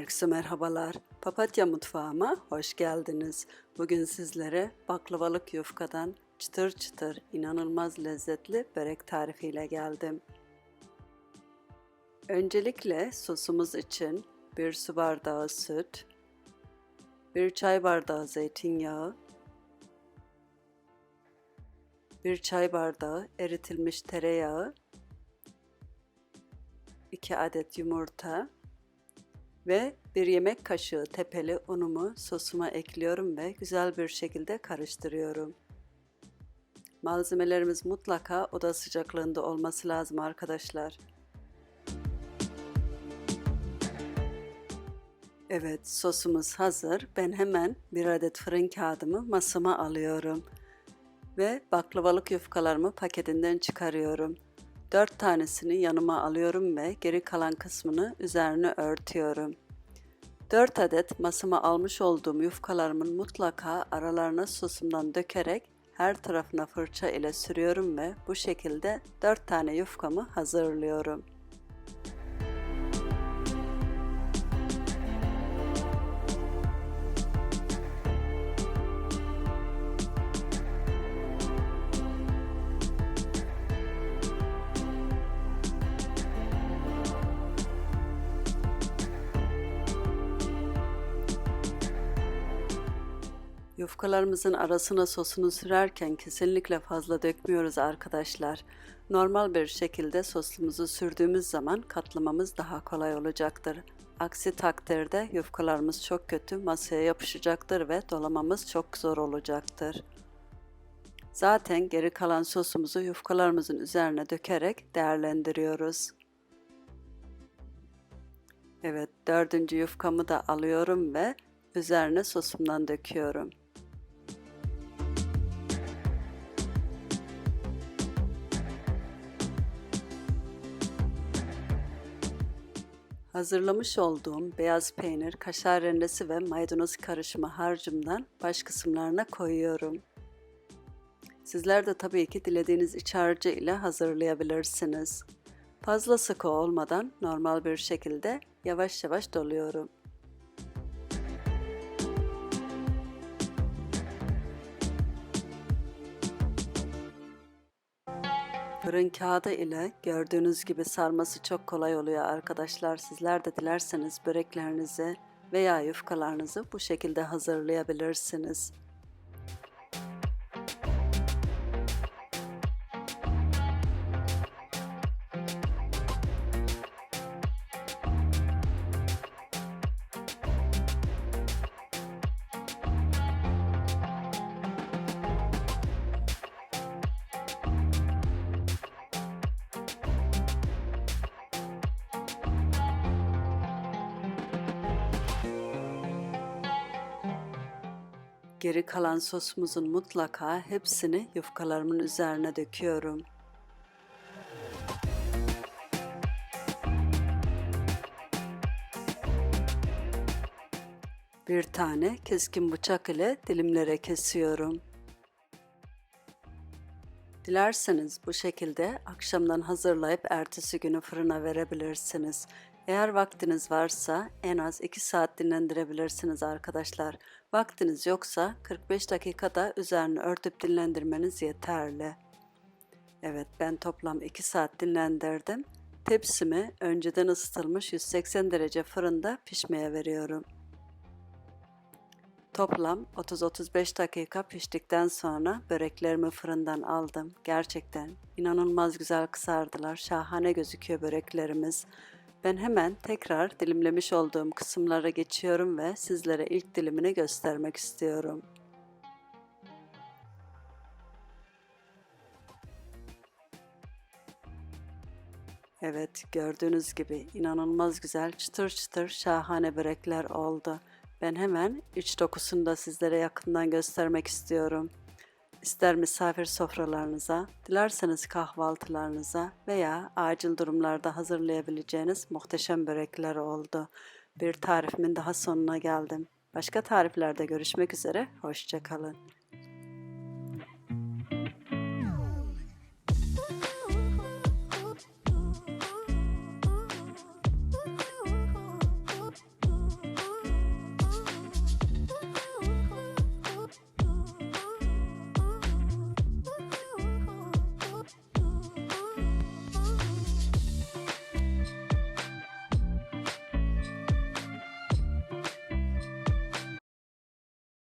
Herkese merhabalar. Papatya mutfağıma hoş geldiniz. Bugün sizlere baklavalık yufkadan çıtır çıtır inanılmaz lezzetli börek tarifiyle geldim. Öncelikle sosumuz için bir su bardağı süt, bir çay bardağı zeytinyağı, bir çay bardağı eritilmiş tereyağı, 2 adet yumurta, ve bir yemek kaşığı tepeli unumu sosuma ekliyorum ve güzel bir şekilde karıştırıyorum. Malzemelerimiz mutlaka oda sıcaklığında olması lazım arkadaşlar. Evet sosumuz hazır. Ben hemen bir adet fırın kağıdımı masama alıyorum. Ve baklavalık yufkalarımı paketinden çıkarıyorum. 4 tanesini yanıma alıyorum ve geri kalan kısmını üzerine örtüyorum. 4 adet masama almış olduğum yufkalarımın mutlaka aralarına sosumdan dökerek her tarafına fırça ile sürüyorum ve bu şekilde 4 tane yufkamı hazırlıyorum. Yufkalarımızın arasına sosunu sürerken kesinlikle fazla dökmüyoruz arkadaşlar. Normal bir şekilde sosumuzu sürdüğümüz zaman katlamamız daha kolay olacaktır. Aksi takdirde yufkalarımız çok kötü masaya yapışacaktır ve dolamamız çok zor olacaktır. Zaten geri kalan sosumuzu yufkalarımızın üzerine dökerek değerlendiriyoruz. Evet dördüncü yufkamı da alıyorum ve üzerine sosumdan döküyorum. Hazırlamış olduğum beyaz peynir, kaşar rendesi ve maydanoz karışımı harcımdan baş kısımlarına koyuyorum. Sizler de tabii ki dilediğiniz iç harcı ile hazırlayabilirsiniz. Fazla sıkı olmadan normal bir şekilde yavaş yavaş doluyorum. Fırın kağıdı ile gördüğünüz gibi sarması çok kolay oluyor arkadaşlar. Sizler de dilerseniz böreklerinizi veya yufkalarınızı bu şekilde hazırlayabilirsiniz. Geri kalan sosumuzun mutlaka hepsini yufkalarımın üzerine döküyorum. Bir tane keskin bıçak ile dilimlere kesiyorum. Dilerseniz bu şekilde akşamdan hazırlayıp ertesi günü fırına verebilirsiniz. Eğer vaktiniz varsa en az 2 saat dinlendirebilirsiniz arkadaşlar. Vaktiniz yoksa 45 dakikada üzerine örtüp dinlendirmeniz yeterli. Evet ben toplam 2 saat dinlendirdim. Tepsimi önceden ısıtılmış 180 derece fırında pişmeye veriyorum. Toplam 30-35 dakika piştikten sonra böreklerimi fırından aldım. Gerçekten inanılmaz güzel kızardılar. Şahane gözüküyor böreklerimiz. Ben hemen tekrar dilimlemiş olduğum kısımlara geçiyorum ve sizlere ilk dilimini göstermek istiyorum. Evet gördüğünüz gibi inanılmaz güzel çıtır çıtır şahane börekler oldu. Ben hemen iç dokusunu da sizlere yakından göstermek istiyorum. İster misafir sofralarınıza, dilerseniz kahvaltılarınıza veya acil durumlarda hazırlayabileceğiniz muhteşem börekler oldu. Bir tarifimin daha sonuna geldim. Başka tariflerde görüşmek üzere, hoşçakalın.